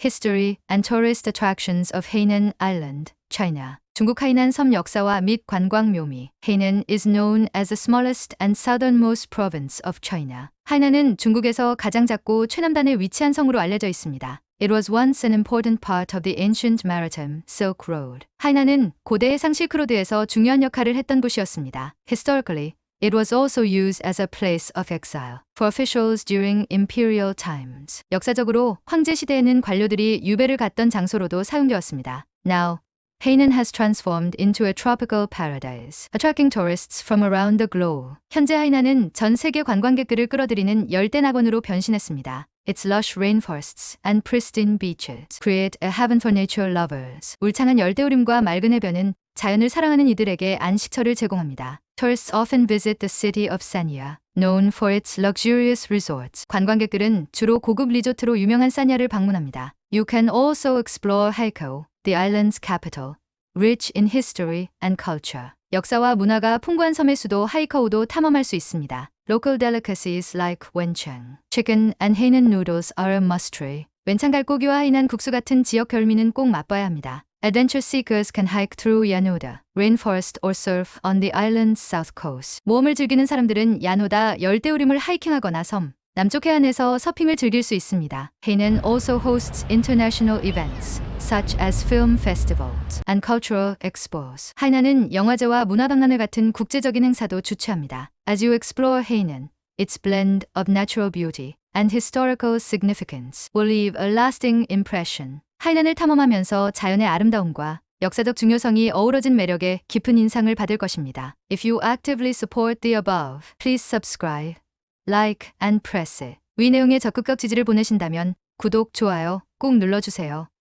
History and Tourist Attractions of Hainan Island, China. 중국 하이난 섬 역사와 및 관광 묘미. Hainan is known as the smallest and southernmost province of China. 하이난은 중국에서 가장 작고 최남단에 위치한 성으로 알려져 있습니다. It was once an important part of the ancient maritime Silk Road. 하이난은 고대 해상 실크로드에서 중요한 역할을 했던 곳이었습니다. Historically, It was also used as a place of exile for officials during imperial times. 역사적으로 황제 시대에는 관료들이 유배를 갔던 장소로도 사용되었습니다. Now, Hainan has transformed into a tropical paradise, attracting tourists from around the globe. 현재 하이난은 전 세계 관광객들을 끌어들이는 열대 낙원으로 변신했습니다. Its lush rainforests and pristine beaches create a heaven for nature lovers. 울창한 열대우림과 맑은 해변은 자연을 사랑하는 이들에게 안식처를 제공합니다. Tourists often visit the city of Sanya, known for its luxurious resorts. 관광객들은 주로 고급 리조트로 유명한 사냐를 방문합니다. You can also explore Haikou, the island's capital, rich in history and culture. 역사와 문화가 풍부한 섬의 수도 하이커우도 탐험할 수 있습니다. Local delicacies like wenchang, chicken and Hainan noodles are a must-try. 웬창 갈고기와 하이난 국수 같은 지역 별미는 꼭 맛봐야 합니다. Adventure seekers can hike through Yanoda, rainforest or surf on the island's south coast. 모험을 즐기는 사람들은 야노다 열대우림을 하이킹하거나 섬, 남쪽 해안에서 서핑을 즐길 수 있습니다. Hainan also hosts international events such as film festivals and cultural expos. 하이난은 영화제와 문화박람회 같은 국제적인 행사도 주최합니다. As you explore Hainan, its blend of natural beauty and historical significance will leave a lasting impression. 하이난을 탐험하면서 자연의 아름다움과 역사적 중요성이 어우러진 매력에 깊은 인상을 받을 것입니다. If you actively support the above, please subscribe, like and press. 위 내용에 적극적 지지를 보내신다면 구독, 좋아요 꼭 눌러주세요.